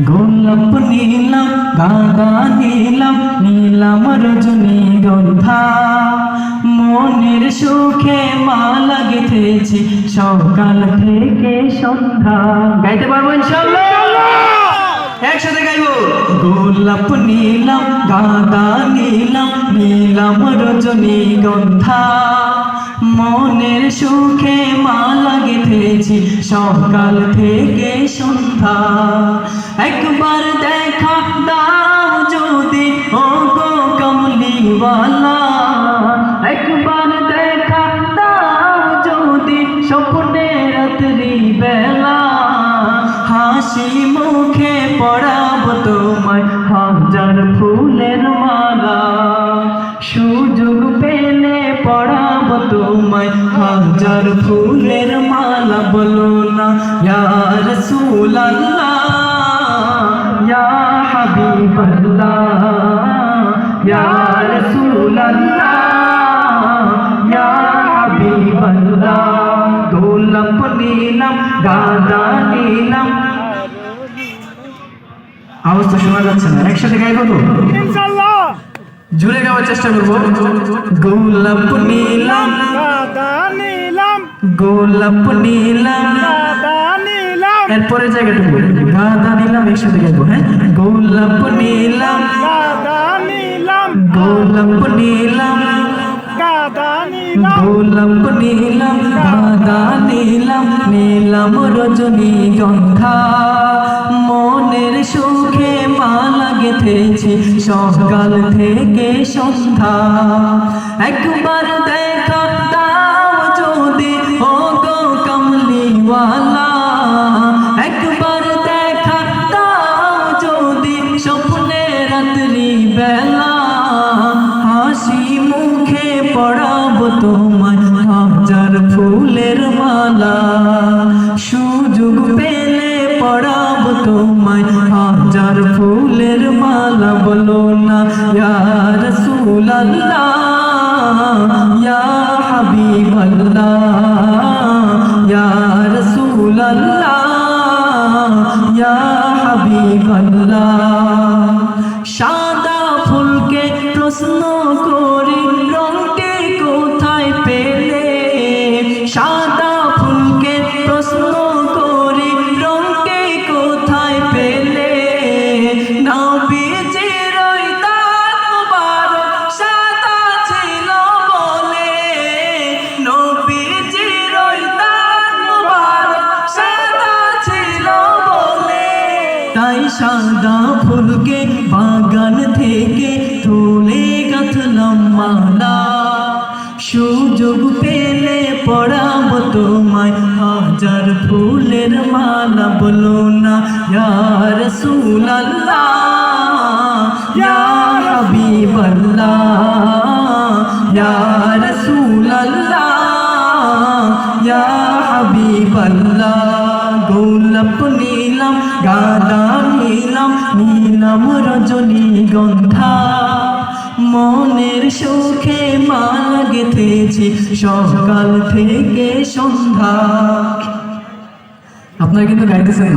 গোলাপ নীলম গাঁদা নীলম নীলম রজনী গন্ধা। মনের সুখে মা গেথেছি, সকাল থেকে সন্ধ্যা। গাইতে পারব ইনশাল্লাহ? একসাথে গাইবো? গোলাপ নীলাম, গাঁদা নীলাম নীলাম রজনী গন্ধা। মনের সুখে মালা গেথেছি, সকাল থেকে সন্ধ্যা। একবার দেখা দাও যদি ও গো কমলিওয়ালা। একবার দেখা দাও যদি, স্বপ্নে রাত্রি বেলা হাসি মুখে পড়াব তোমায়, হাজার ফুলের মালা। সুযোগ পেলে পড়াব তোমায়, হাজার ফুলের মালা। বলো না ইয়ার সুলাল্লাহ ইয়া হাবিবাল্লাহ। ইয়া রাসূলুল্লাহ। ইয়া হাবিবাল্লাহ। গোলাপ নীলাম, গাঁদা নীলাম আওয়াজ তো শোনা যাচ্ছে না। একসাথে গাইবো তো ইনশাল্লাহ জুড়ে গাওয়ার চেষ্টা করব। গোলাপ নীলাম। গাদা নীলাম। গোলাপ নীলাম। গাদা নীলাম। এরপরে জায়গাটুকু। গাঁদা নীলাম একসাথে গাইবো হ্যাঁ? গোলাপ নীলাম। গাদা নীলাম। গোলাপ নীলাম। গাদা নীলাম। গোলাপ নীলাম। গাঁদা নীলাম। নীলাম রজনী গেথেছি সকাল থেকে সন্ধ্যা। একবার দেখা যদি ও গো কমলিওয়ালা। একবার দেখা যদি, স্বপ্নে রাত্রি বেলা হাসি মুখে পড়াব তোমায়, হাজার ফুলের মালা। সুযোগ পেলে পড়াব তোমায়, হাজার ফুলের মালা বলো না ইয়া রাসূলুল্লাহ ইয়া হাবিবাল্লাহ ইয়া রাসূলুল্লাহ ইয়া হাবিবাল্লাহ সাদা ফুলকে প্রশ্ন সাদা ফুলকে বাগান থেকে তুলে গাঁথলাম মালা সুযোগ পেলে পড়াব তোমায়, হাজার ফুলের মালা বলো না ইয়ার রাসূলুল্লাহ। গাদা নীলাম নীলাম রজনী গন্ধা মনের সুখে মালা গেথেছি, সকাল থেকে সন্ধ্যা আপনারা কিন্তু গাইতেছেন।